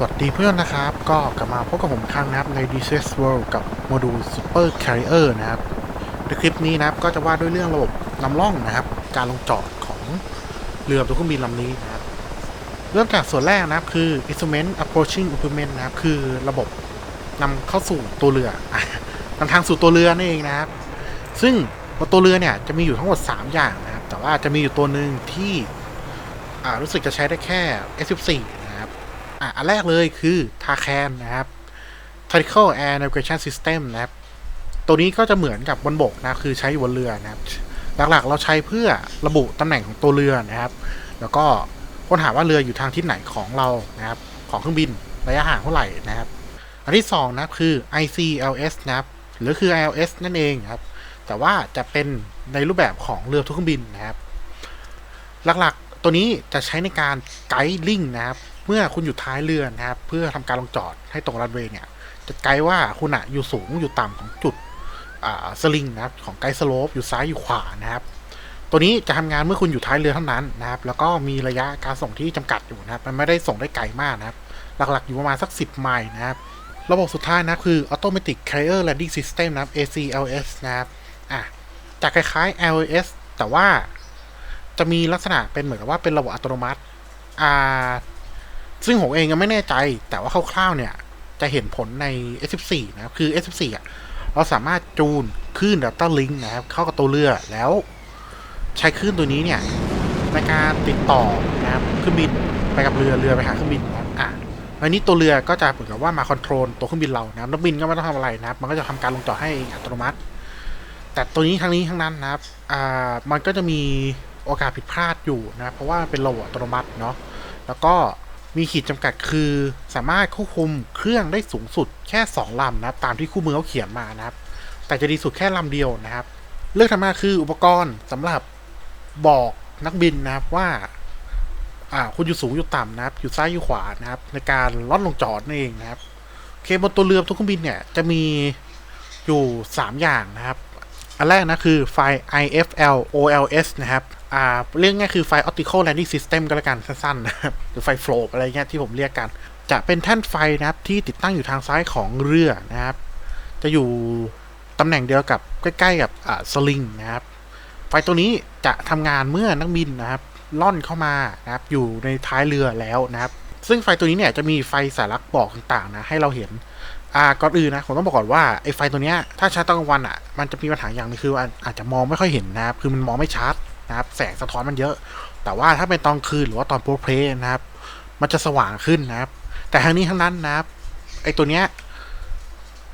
สวัสดีเพื่อนนะครับ ก็กลับมาพบกับผมครั้งนะครับใน d c s World กับโมดูล Super Carrier นะครับในคลิปนี้นะครับก็จะว่าด้วยเรื่องระบบนำล่องนะครับ การลงจอดของเรือตัวเครื่องบินลำนี้นะครับ เริ่มจากส่วนแรกนะครับคือ instrument approaching implement นะครับ คือระบบนำเข้าสู่ตัวเรือนำทางสู่ตัวเรือนั่นเองนะครับ ซึ่งตัวเรือเนี่ยจะมีอยู่ทั้งหมด 3 อย่างนะครับ แต่ว่าจะมีอยู่ตัวหนึ่งที่รู้สึกจะใช้ได้แค่ S14 อะอันแรกเลยคือ TACAN นะครับ Tactical Air Navigation System นะครับ ตัวนี้ก็จะเหมือนกับบนบกนะคือใช้อยู่บนเรือนะครับ หลักๆเราใช้เพื่อระบุตำแหน่งของตัวเรือนะครับ แล้วก็ค้นหาว่าเรืออยู่ทางทิศไหนของเรานะครับ ของเครื่องบินระยะห่างเท่าไหร่นะครับ อันที่สองนะคือ ICLS นะครับ หรือคือ ILS นั่นเองครับ แต่ว่าจะเป็นในรูปแบบของเรือทุกเครื่องบินนะครับ หลักๆ ตัวนี้จะใช้ในการไกด์ลิงนะครับ เมื่อคุณอยู่ท้ายเรือนะครับ เพื่อทำการลงจอดให้ตรงรันเวย์เนี่ย จะไกด์ว่าคุณอะอยู่สูงอยู่ต่ำของจุดสลิงนะครับของไกด์สโลปอยู่ซ้ายอยู่ขวานะครับ ตัวนี้จะทำงานเมื่อคุณอยู่ท้ายเรือเท่านั้นนะครับ แล้วก็มีระยะการส่งที่จำกัดอยู่นะครับ มันไม่ได้ส่งได้ไกลมากนะครับ หลักๆอยู่ประมาณสัก 10 ไมล์นะครับ ระบบสุดท้ายนะคือ Automatic Carrier Landing System นะครับ ACLS นะครับ อะจะคล้ายๆ LS แต่ว่า จะมีลักษณะเป็นเหมือนกับว่าเป็นระบบอัตโนมัติอ่าซึ่งผมเองก็ไม่แน่ใจ แต่ว่าคร่าวๆเนี่ย จะเห็นผลใน S14 นะครับ คือ S14 อะ เราสามารถจูนคลื่น Data Link นะครับ เข้ากับตัวเรือ แล้วใช้คลื่นตัวนี้เนี่ย ในการติดต่อนะครับเครื่องบินไปกับเรือเรือไปหาเครื่องบินนะครับอะอันนี้ตัวเรือก็จะเหมือนกับว่ามาคอนโทรลตัวเครื่องบินเรานะครับนักบินก็ไม่ต้องทำอะไรนะครับ มันก็จะทำการลงจอดให้เองอัตโนมัติ แต่ตัวนี้ทั้งนี้ทั้งนั้นนะครับ อ่า มันก็จะมี โอกาสผิดพลาดอยู่นะครับเพราะว่ามันเป็นระบบอัตโนมัติเนาะแล้วก็มีขีดจำกัดคือสามารถควบคุมเครื่องได้สูงสุดแค่ 2ลำนะครับตามที่คู่มือเขาเขียนมานะครับ แต่จะดีสุดแค่ลำเดียวนะครับ เลือกทำมาคืออุปกรณ์สำหรับบอกนักบินนะครับว่าอ่าคุณอยู่สูงอยู่ต่ำนะครับ อยู่ซ้ายอยู่ขวานะครับ ในการลดลงจอดนั่นเองนะครับเคบนตัวเรือทุกเครื่องบินเนี่ยจะมีอยู่ 3 อย่างนะครับ อันแรกนะคือไฟล์ IFL OLS นะครับ อ่าเรื่องง่ายคือไฟล์ Optical Landing System ก็แล้วกันสั้นๆนะครับหรือไฟ Flow อะไรเงี้ยที่ผมเรียกกัน จะเป็นแท่นไฟนะครับที่ติดตั้งอยู่ทางซ้ายของเรือนะครับ จะอยู่ตำแหน่งเดียวกับใกล้ๆกับอ่าสลิงนะครับ ไฟตัวนี้จะทำงานเมื่อนักบินนะครับ ล่อนเข้ามานะครับอยู่ในท้ายเรือแล้วนะครับ ซึ่งไฟตัวนี้เนี่ยจะมีไฟสายลักบอกต่างๆนะให้เราเห็นอ่าก่อนอื่นนะผมต้องบอกก่อนว่าไอ้ไฟตัวเนี้ยถ้าใช้ตอนกลางวันอะมันจะมีปัญหาอย่างนึงคืออาจจะมองไม่ค่อยเห็นนะครับคือมันมองไม่ชัด นะครับแสงสะท้อนมันเยอะ แต่ว่าถ้าเป็นตอนคืนหรือว่าตอนโปรเพลย์นะครับ มันจะสว่างขึ้นนะครับ แต่ทั้งนี้ทั้งนั้นนะครับไอ้ตัวเนี้ย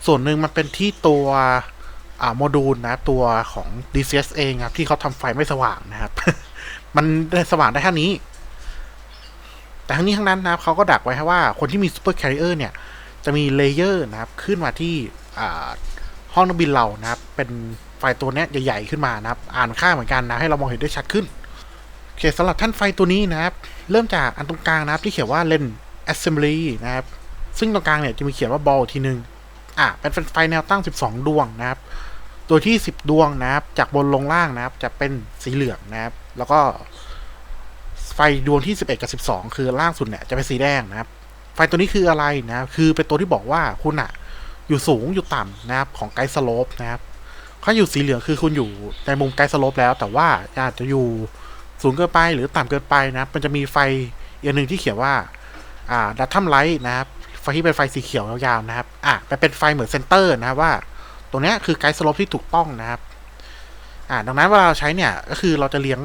ส่วนหนึ่งมันเป็นที่ตัวอ่าโมดูลนะครับตัวของ DCS เองครับ ที่เขาทำไฟไม่สว่างนะครับ มันสว่างได้แค่นี้ แต่ทั้งนี้ทั้งนั้นนะครับเขาก็ดักไว้ให้ว่าคนที่มี Super Carrier เนี่ย จะมีเลเยอร์นะครับ ขึ้นมาที่ห้องนักบินเรานะครับ เป็น ไฟตัวนี้ใหญ่ๆขึ้นมานะครับ อ่านค่าเหมือนกันนะ ให้เรามองเห็นได้ชัดขึ้นโอเคสำหรับท่านไฟตัวนี้นะครับ เริ่มจากอันตรงกลางนะครับ ที่เขียนว่าเลน assembly นะครับ ซึ่งตรงกลางเนี่ยจะมีเขียนว่า ball ทีหนึ่งอะเป็นไฟแนวตั้ง 12 ดวงนะครับ ตัวที่ 10 ดวงนะครับ จากบนลงล่างนะครับ จะเป็นสีเหลืองนะครับ แล้วก็ไฟดวงที่ 11 กับ 12 คือล่างสุดเนี่ยจะเป็นสีแดงนะครับ ไฟตัวนี้คืออะไรนะ คือเป็นตัวที่บอกว่าคุณอะอยู่สูงอยู่ต่ำนะครับของไกด์สโลปนะครับ ถ้าอยู่สีเหลืองคือคุณอยู่ในมุมไกด์สโลปแล้ว แต่ว่าอาจจะอยู่สูงเกินไปหรือต่ำเกินไปนะมันจะมีไฟอีกหนึ่งที่เขียนว่า อ่าดัตทัมไลท์นะครับไฟที่เป็นไฟสีเขียวยาวๆนะครับ อะมันเป็นไฟเหมือนเซนเตอร์นะครับว่าตรงนี้คือไกด์สโลปที่ถูกต้องนะครับ อ่าดังนั้นเวลาเราใช้เนี่ย ก็คือเราจะเลี้ยง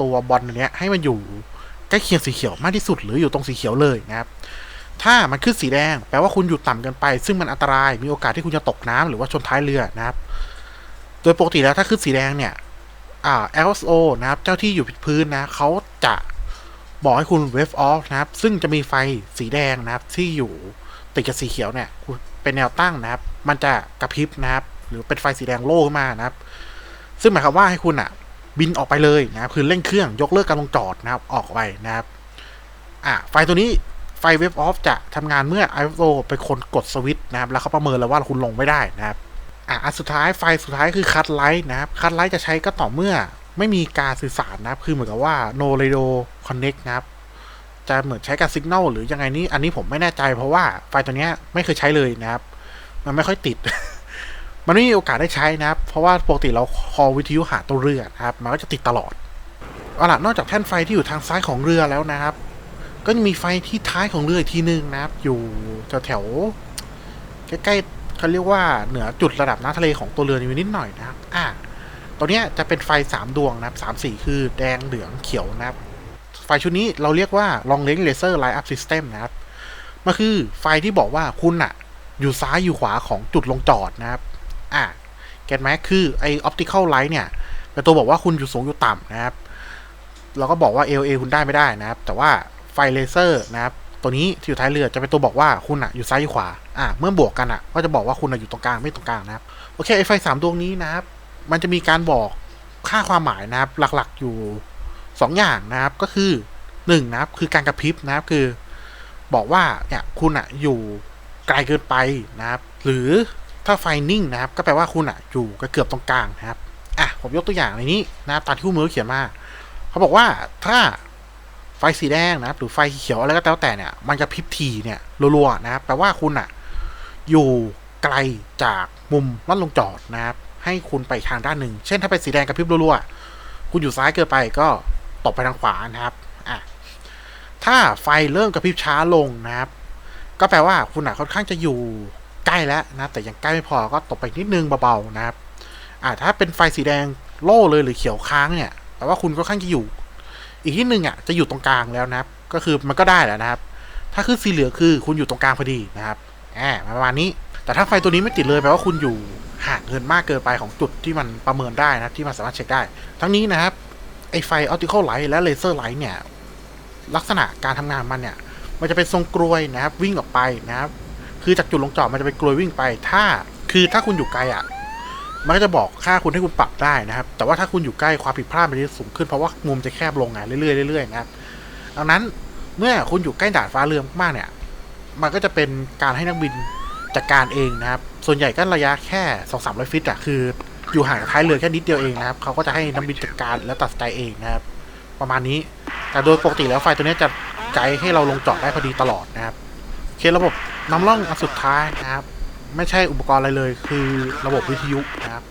ตัวบอลเนี้ยให้มันอยู่ใกล้เคียงสีเขียวมากที่สุด หรืออยู่ตรงสีเขียวเลยนะครับ ถ้ามันขึ้นสีแดง แปลว่าคุณอยู่ต่ำเกินไป ซึ่งมันอันตราย มีโอกาสที่คุณจะตกน้ำหรือว่าชนท้ายเรือนะครับ ดยปกติแล้วถ้าขึ้นสีแดงเนี่ย อ่า LSO นะครับ เจ้าที่อยู่พื้นนะเขาจะบอกให้คุณ wave off นะครับ ซึ่งจะมีไฟสีแดงนะครับ ที่อยู่ติดกับสีเขียวเนี่ยเป็นแนวตั้งนะครับ มันจะกระพริบนะครับ หรือเป็นไฟสีแดงโล่ขึ้นมานะครับ ซึ่งหมายความว่าให้คุณอะ บินออกไปเลยนะครับ คือเร่งเครื่องยกเลิกการลงจอดนะครับ ออกไปนะครับ อะไฟตัวนี้ไฟเวฟออฟจะทำงานเมื่อ ISO เป็นคนกดสวิตช์นะครับ แล้วเขาประเมินแล้วว่าคุณลงไม่ได้นะครับ อะอันสุดท้ายไฟสุดท้ายคือคั t ไลท์นะครับคั t ไลท์จะใช้ก็ต่อเมื่อไม่มีการสื่อสารนะครับ คือเหมือนกับว่า no radio connect นะครับ จะเหมือนใช้การสัญญาณหรือยังไงนี่อันนี้ผมไม่แน่ใจเพราะว่าไฟตัวเนี้ยไม่เคยใช้เลยนะครับ มันไม่ค่อยติด มันไม่มีโอกาสได้ใช้นะครับ เพราะว่าปกติเราคอวิทยุหาตัวเรือนะครับ มันก็จะติดตลอดเอาล่ะนอกจากแท่นไฟที่อยู่ทางซ้ายของเรือแล้วนะครับ ก็จะมีไฟที่ท้ายของเรืออีกทีหนึงนะครับ อยู่แถวแถวๆใกล้ๆ เขาเรียกว่าเหนือจุดระดับน้ำทะเลของตัวเรืออยู่นิดหน่อยนะครับ อ่าตัวเนี้ยจะเป็นไฟสามดวงนะครับสามสีคือแดงเหลืองเขียวนะครับ ไฟชุดนี้เราเรียกว่า long range laser light up system นะครับ มันคือไฟที่บอกว่าคุณอะอยู่ซ้ายอยู่ขวาของจุดลงจอดนะครับ อะเก็ตไหมคือไอ optical light เนี่ยเป็นตัวบอกว่าคุณอยู่สูงอยู่ต่ำนะครับ เราก็บอกว่า LA คุณได้ไม่ได้นะครับ แต่ว่าไฟเลเซอร์นะครับ ตัวนี้ที่อยู่ท้ายเรือจะเป็นตัวบอกว่าคุณอะอยู่ซ้ายอยู่ขวา อะเมื่อบวกกันอะก็จะบอกว่าคุณอะอยู่ตรงกลางไม่ตรงกลางนะครับ โอเคไอไฟสามดวงนี้นะครับ มันจะมีการบอกค่าความหมายนะครับ หลักๆอยู่สองอย่างนะครับ ก็คือหนึ่งนะครับ คือการกระพริบนะครับ คือ บอกว่าเนี่ยคุณอะอยู่ไกลเกินไปนะครับ หรือถ้าไฟนิ่งนะครับ ก็แปลว่าคุณอะอยู่ก็เกือบตรงกลางนะครับ อะผมยกตัวอย่างในนี้นะครับตามที่คู่มือเขียนมา เขาบอกว่าถ้า ไฟสีแดงนะครับหรือไฟเขียวอะไรก็แล้วแต่เนี่ย มันจะพริบทีเนี่ยรัวๆนะครับแปลว่าคุณอะอยู่ไกลจากมุมลัดลงจอดนะครับ ให้คุณไปทางด้านหนึ่ง เช่นถ้าเป็นสีแดงกระพริบรัวๆคุณอยู่ซ้ายเกินไปก็ตกไปทางขวานะครับอะถ้าไฟเริ่มกระพริบช้าลงนะครับ ก็แปลว่าคุณอะค่อนข้างจะอยู่ใกล้แล้วนะ แต่ยังใกล้ไม่พอก็ตกไปนิดนึงเบาๆนะครับอ่าถ้าเป็นไฟสีแดงโล่เลยหรือเขียวค้างเนี่ยแปลว่าคุณค่อนข้างจะอยู่ อีกที่หนึ่งอะจะอยู่ตรงกลางแล้วนะครับ ก็คือมันก็ได้แหละนะครับ ถ้าขึ้นสีเหลืองคือคุณอยู่ตรงกลางพอดีนะครับอ่าประมาณนี้ แต่ถ้าไฟตัวนี้ไม่ติดเลยแปลว่าคุณอยู่ห่างเกินมากเกินไปของจุดที่มันประเมินได้นะที่มันสามารถเช็คได้ ทั้งนี้นะครับไอไฟออปติคอลไลท์และเลเซอร์ไลท์เนี่ยลักษณะการทำงานมันเนี่ยมันจะเป็นทรงกลวยนะครับวิ่งออกไปนะครับ คือจากจุดลงจอดมันจะเป็นกลวยวิ่งไป ถ้าคือถ้าคุณอยู่ไกลอะ มันก็จะบอกค่าคุณให้คุณปรับได้นะครับ แต่ว่าถ้าคุณอยู่ใกล้ความผิดพลาดมันจะสูงขึ้นเพราะว่ามุมจะแคบลงไงเรื่อยๆเรื่อยๆนะครับดังนั้นเมื่อคุณอยู่ใกล้ด่านฟ้าเรือมากๆเนี่ย มันก็จะเป็นการให้นักบินจัดการเองนะครับ ส่วนใหญ่ก็ระยะแค่สองสามร้อยฟิตอะคืออยู่ห่างจากท้ายเรือแค่นิดเดียวเองนะครับเขาก็จะให้นักบินจัดการและตัดสินใจเองนะครับ ประมาณนี้แต่โดยปกติแล้วไฟตัวนี้จะไกด์ให้เราลงจอดได้พอดีตลอดนะครับ เคระบบนำร่องอันสุดท้ายนะครับ ไม่ใช่อุปกรณ์อะไรเลย คือระบบวิทยุนะครับ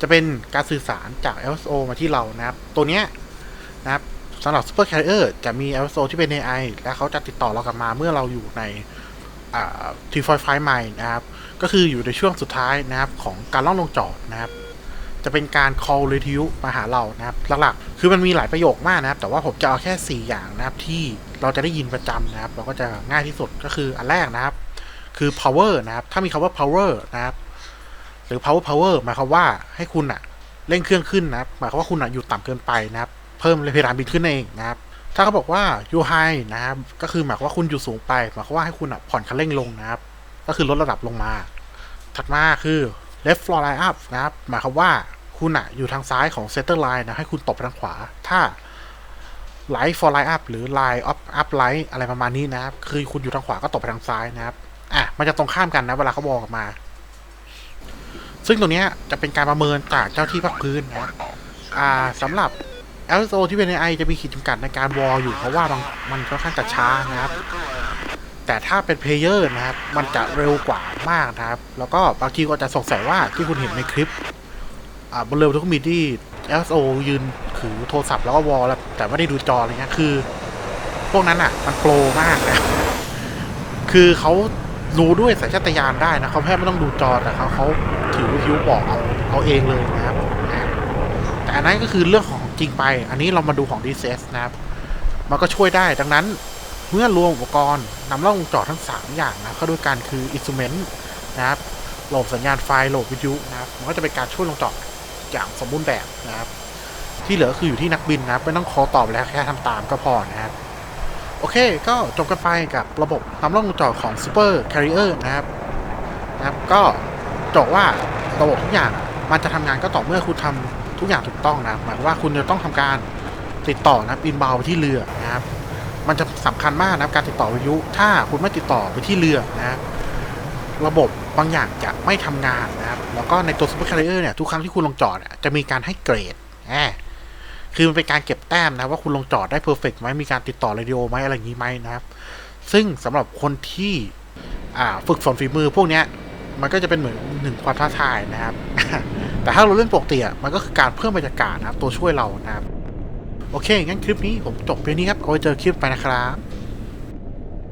จะเป็นการสื่อสารจาก LSO มาที่เรานะครับ ตัวเนี้ยนะครับสำหรับ Super Carrier จะมี LSO ที่เป็น AI และเขาจะติดต่อเรากลับมาเมื่อเราอยู่ในทีฟอยไฟใหม่นะครับ ก็คืออยู่ในช่วงสุดท้ายนะครับของการล่องลงจอดนะครับ จะเป็นการ call วิทยุมาหาเรานะครับ หลักๆ คือมันมีหลายประโยคมากนะครับ แต่ว่าผมจะเอาแค่ 4 อย่างนะครับที่เราจะได้ยินประจำนะครับ เราก็จะง่ายที่สุดก็คืออันแรกนะครับ คือ power นะครับ ถ้ามีคำว่า power นะครับ หรือ power power หมายความว่าให้คุณอะเร่งเครื่องขึ้นนะครับ หมายความว่าคุณอะอยู่ต่ำเกินไปนะครับ เพิ่มเพดานบินขึ้นเองนะครับ ถ้าเขาบอกว่า you high นะครับ ก็คือหมายความว่าคุณอยู่สูงไป หมายความว่าให้คุณอะผ่อนคันเร่งลงนะครับ ก็คือลดระดับลงมา ถัดมาคือ left floor line up นะครับ หมายความว่าคุณอะอยู่ทางซ้ายของ center line นะให้คุณตบไปทางขวา ถ้า light for line up หรือ line up up light อะไรประมาณนี้นะครับ คือคุณอยู่ทางขวาก็ตบไปทางซ้ายนะครับ อะมันจะตรงข้ามกันนะเวลาเขาบอกออกมา ซึ่งตัวเนี้ยจะเป็นการประเมินจากเจ้าที่ภาคพื้นนะอ่าสำหรับ LSO ที่เป็น AI จะมีขีดจำกัดในการวอลอยู่เพราะว่ามันมันค่อนข้างจะช้านะครับ แต่ถ้าเป็นเพลเยอร์นะครับ มันจะเร็วกว่ามากนะครับ แล้วก็บางทีก็จะสงสัยว่าที่คุณเห็นในคลิปอ่าบนเรือทุกมีที่ LSO ยืนถือโทรศัพท์แล้วก็วอลแล้วแต่ไม่ได้ดูจออะไรเงี้ยคือ พวกนั้นอะ มันโปรมากนะคือเขา รู้ด้วยสัญชาตญาณได้นะเขาแค่ไม่ต้องดูจอแต่เขาเขาถือวิทยุบอกเอาเอาเองเลยนะครับแต่อันนั้นก็คือเรื่องของจริงไป อันนี้เรามาดูของ DCS นะครับ มันก็ช่วยได้ดังนั้นเมื่อรวมอุปกรณ์นำล่องวงจอดทั้ง 3 อย่างนะเข้าด้วยกันคือ instrument นะครับโหลดสัญญาณไฟโหลดวิทยุนะครับมันก็จะเป็นการช่วยลงจอดอย่างสมบูรณ์แบบนะครับ ที่เหลือคืออยู่ที่นักบินนะไม่ต้องคอตอบแล้วแค่ทำตามก็พอนะครับ โอเค ก็จบกันไปกับระบบนำร่องวงจรของ Super Carrier นะครับนะครับ ก็จบว่าระบบทุกอย่างมันจะทำงานก็ต่อเมื่อคุณทำทุกอย่างถูกต้องนะหมายว่าคุณจะต้องทำการติดต่อนะอินบาวไปที่เรือนะครับ มันจะสำคัญมากนะการติดต่อวิทยุ ถ้าคุณไม่ติดต่อไปที่เรือนะระบบบางอย่างจะไม่ทำงานนะครับ แล้วก็ในตัว Super Carrier เนี่ยทุกครั้งที่คุณลงจอดเนี่ยจะมีการให้เกรดแหม คือมันเป็นการเก็บแต้มนะว่าคุณลงจอดได้เพอร์เฟกไหมมีการติดต่อเรดิโอไหมอะไรอย่างนี้ไหมนะครับ ซึ่งสำหรับคนที่อ่าฝึกฝนฝีมือพวกเนี้ยมันก็จะเป็นเหมือนหนึ่งความท้าทายนะครับ แต่ถ้าเราเล่นปกติอะมันก็คือการเพิ่มบรรยากาศนะครับ ตัวช่วยเรานะครับ โอเค งั้นคลิปนี้ผมจบเพียงนี้ครับเอาไว้เจอคลิปไปนะครับ